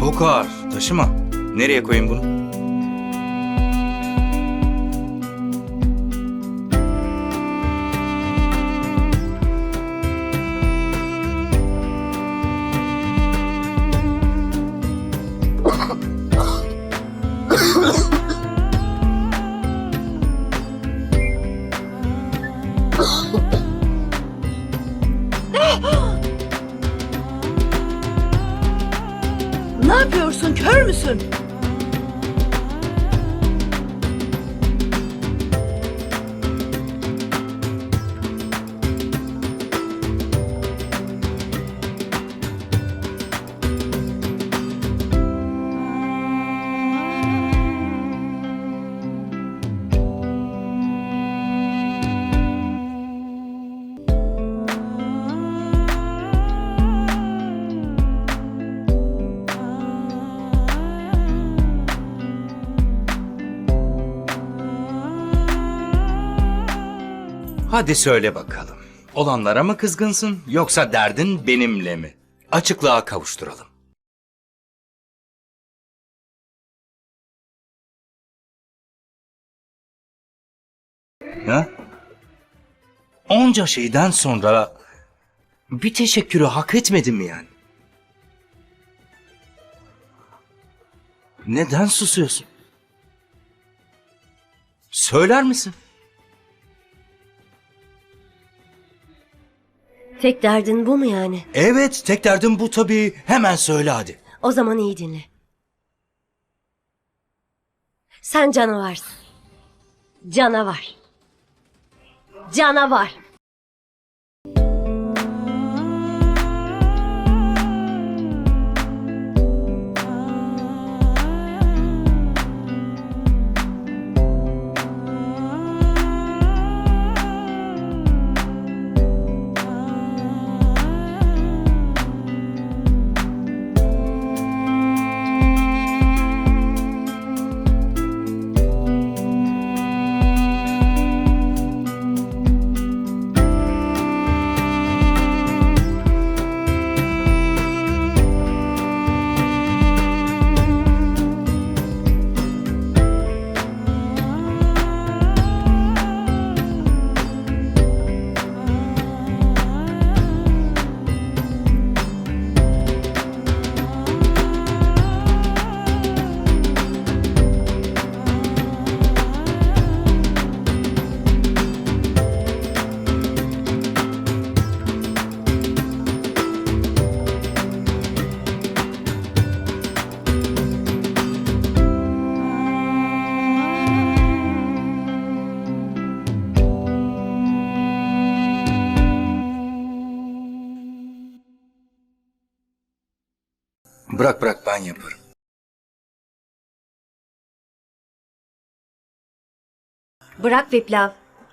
Çok ağır. Taşıma. Nereye koyayım bunu? Ne yapıyorsun? Kör müsün? Hadi söyle bakalım. Olanlara mı kızgınsın yoksa derdin benimle mi? Açıklığa kavuşturalım. Ha? Onca şeyden sonra bir teşekkürü hak etmedim mi yani? Neden susuyorsun? Söyler misin? Tek derdin bu mu yani? Evet, tek derdim bu tabii. Hemen söyle hadi. O zaman iyi dinle. Sen canavarsın. Canavar. Canavar. Bırak bırak ben yaparım. Bırak Viplav.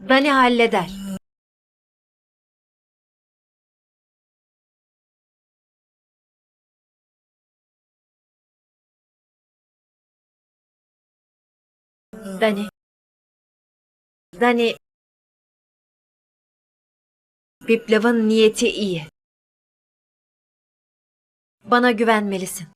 Beni halleder. Dani. Dani. Viplav'ın niyeti iyi. Bana güvenmelisin.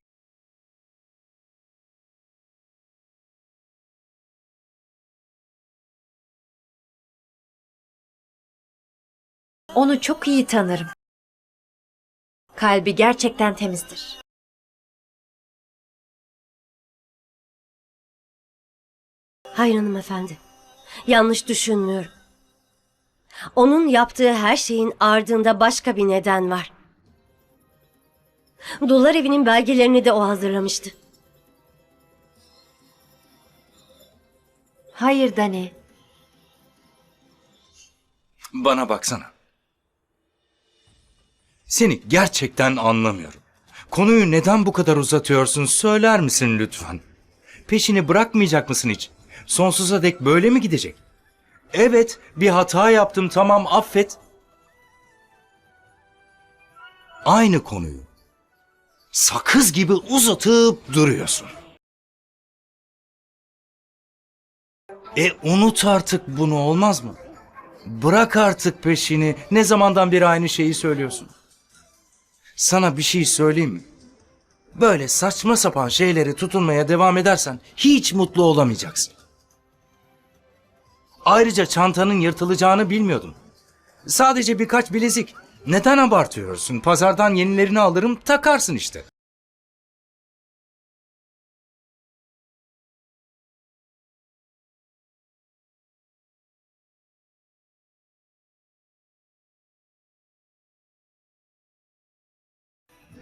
Onu çok iyi tanırım. Kalbi gerçekten temizdir. Hayır hanımefendi. Yanlış düşünmüyorum. Onun yaptığı her şeyin ardında başka bir neden var. Dolar evinin belgelerini de o hazırlamıştı. Hayır Dani. Bana baksana. Seni gerçekten anlamıyorum. Konuyu neden bu kadar uzatıyorsun söyler misin lütfen? Peşini bırakmayacak mısın hiç? Sonsuza dek böyle mi gidecek? Evet, bir hata yaptım tamam affet. Aynı konuyu sakız gibi uzatıp duruyorsun. E unut artık bunu olmaz mı? Bırak artık peşini. Ne zamandan beri aynı şeyi söylüyorsun? Sana bir şey söyleyeyim mi? Böyle saçma sapan şeylere tutunmaya devam edersen hiç mutlu olamayacaksın. Ayrıca çantanın yırtılacağını bilmiyordum. Sadece birkaç bilezik. Neden abartıyorsun? Pazardan yenilerini alırım takarsın işte.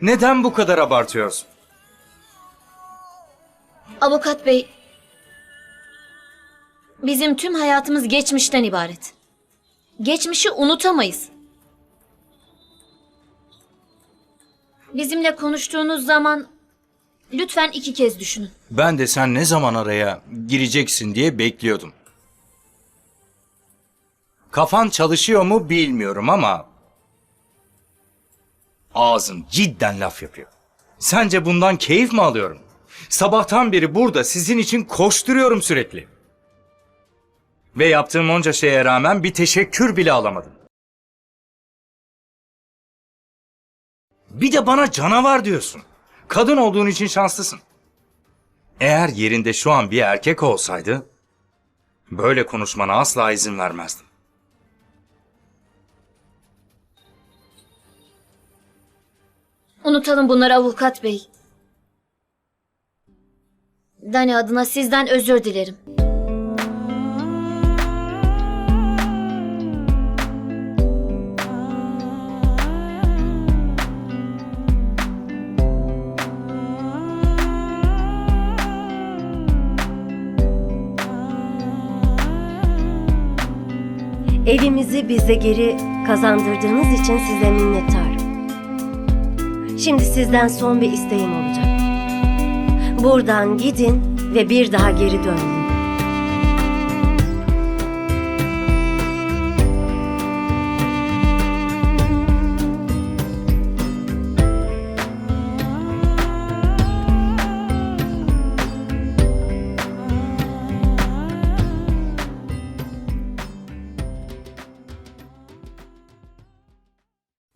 Neden bu kadar abartıyorsun? Avukat bey, bizim tüm hayatımız geçmişten ibaret. Geçmişi unutamayız. Bizimle konuştuğunuz zaman lütfen iki kez düşünün. Ben de sen ne zaman araya gireceksin diye bekliyordum. Kafan çalışıyor mu bilmiyorum ama ağzın cidden laf yapıyor. Sence bundan keyif mi alıyorum? Sabahtan beri burada sizin için koşturuyorum sürekli. Ve yaptığım onca şeye rağmen bir teşekkür bile alamadım. Bir de bana canavar diyorsun. Kadın olduğun için şanslısın. Eğer yerinde şu an bir erkek olsaydı, böyle konuşmana asla izin vermezdim. Unutalım bunları avukat bey. Dani adına sizden özür dilerim. Evimizi bize geri kazandırdığınız için size minnettarım. Şimdi sizden son bir isteğim olacak. Buradan gidin ve bir daha geri dönmeyin.